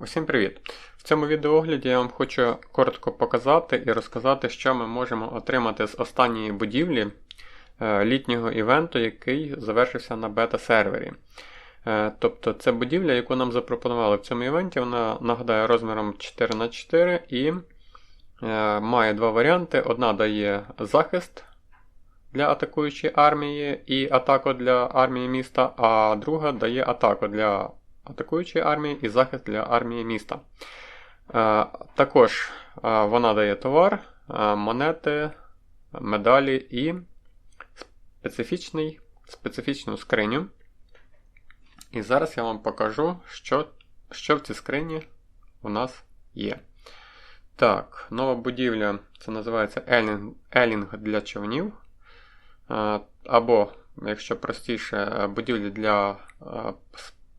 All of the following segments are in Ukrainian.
Усім привіт! В цьому відеоогляді я вам хочу коротко показати і розказати, що ми можемо отримати з останньої будівлі е, літнього івенту, який завершився на бета-сервері. Е, тобто це будівля, яку нам запропонували в цьому івенті, вона нагадає розміром 4х4 і е, має два варіанти. Одна дає захист для атакуючої армії і атаку для армії міста, а друга дає атаку для атакуючої армії і захист для армії міста. Е, також е, вона дає товар, е, монети, медалі і специфічний, специфічну скриню. І зараз я вам покажу, що що в цій скрині у нас є. Так, нова будівля це називається елінг, елінг для човнів. Або, якщо простіше, будівлі для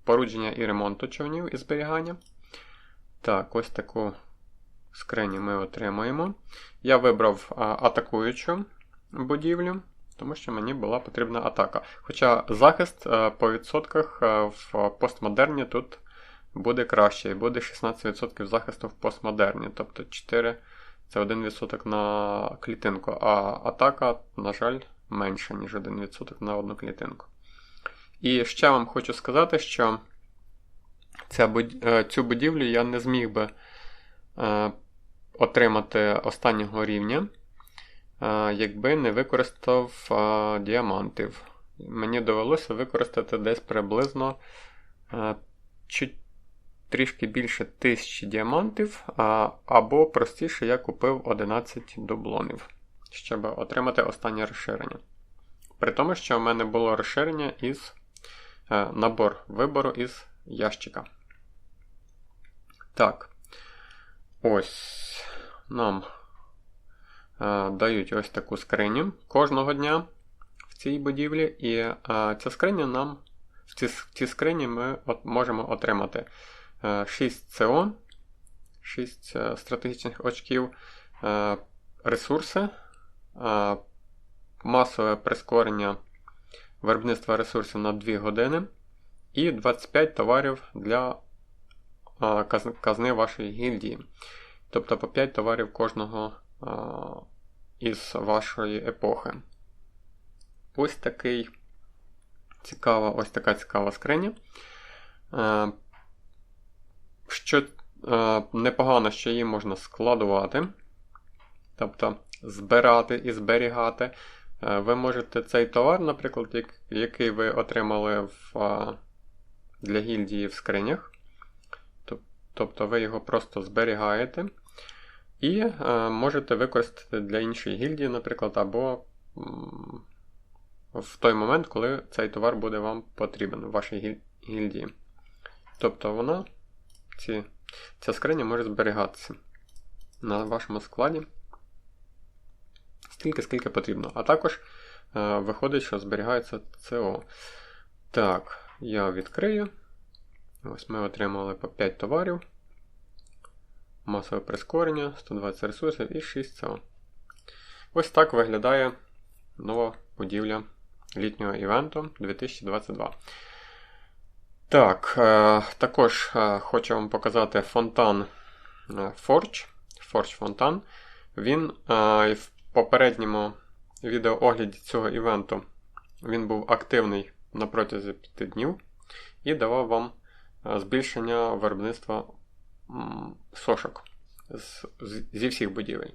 спорудження і ремонту човнів і зберігання. Так, ось таку скриню ми отримуємо. Я вибрав атакуючу будівлю, тому що мені була потрібна атака. Хоча захист по відсотках в постмодерні тут буде краще, буде 16% захисту в постмодерні. Тобто 4 це 1% на клітинку, а атака, на жаль, менша, ніж 1% на одну клітинку. І ще вам хочу сказати, що е, цю будівлю я не зміг би е, отримати останнього рівня, е, якби не використав діамантів. Мені довелося використати десь приблизно трішки більше 1000 діамантів, або простіше, я купив 11 дублонів, щоб отримати останнє розширення. При тому, що в мене було розширення із набор вибору із ящика. Так. Ось нам е, дають ось таку скриню кожного дня в цій будівлі. І е, ця скриня нам в цій, в цій скрині ми от, можемо отримати 6 СО, 6 стратегічних очків, ресурси, масове прискорення виробництва ресурсів на 2 години. І 25 товарів для казни вашої гільдії. Тобто по 5 товарів кожного із вашої епохи. Ось такий цікава, ось така цікава скриня. Що непогано, що її можна складувати, тобто збирати і зберігати. Е, ви можете цей товар, наприклад, який ви отримали в, для гільдії в скринях. Тобто ви його просто зберігаєте і е, можете використати для іншої гільдії, наприклад, або в той момент, коли цей товар буде вам потрібен в вашій гільдії. Тобто вона, ці, ця скриня може зберігатися на вашому складі стільки, скільки потрібно. А також е, виходить, що зберігається CO. Так, я відкрию. Ось ми отримали по 5 товарів. Масове прискорення, 120 ресурсів і 6 CO. Ось так виглядає нова будівля літнього івенту 2022. Так, е, також е, хочу вам показати фонтан Forge. Forge фонтан. Він в попередньому відеоогляді цього івенту він був активний на протязі 5 днів і давав вам е, збільшення виробництва сошок зі всіх будівель.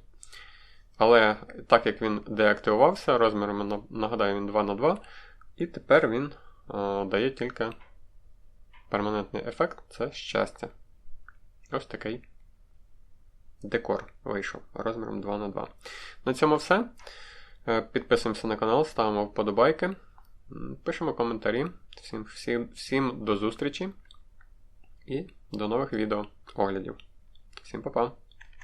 Але так як він деактивувався, розміром, нагадаю, він 2 на 2 і тепер він а, е, дає тільки перманентний ефект це щастя. Ось такий декор вийшов розміром 2х2. На цьому все. Е, підписуємося на канал, ставимо вподобайки, пишемо коментарі. Всім, всім, Всім до зустрічі і до нових відео оглядів. Всім па-па!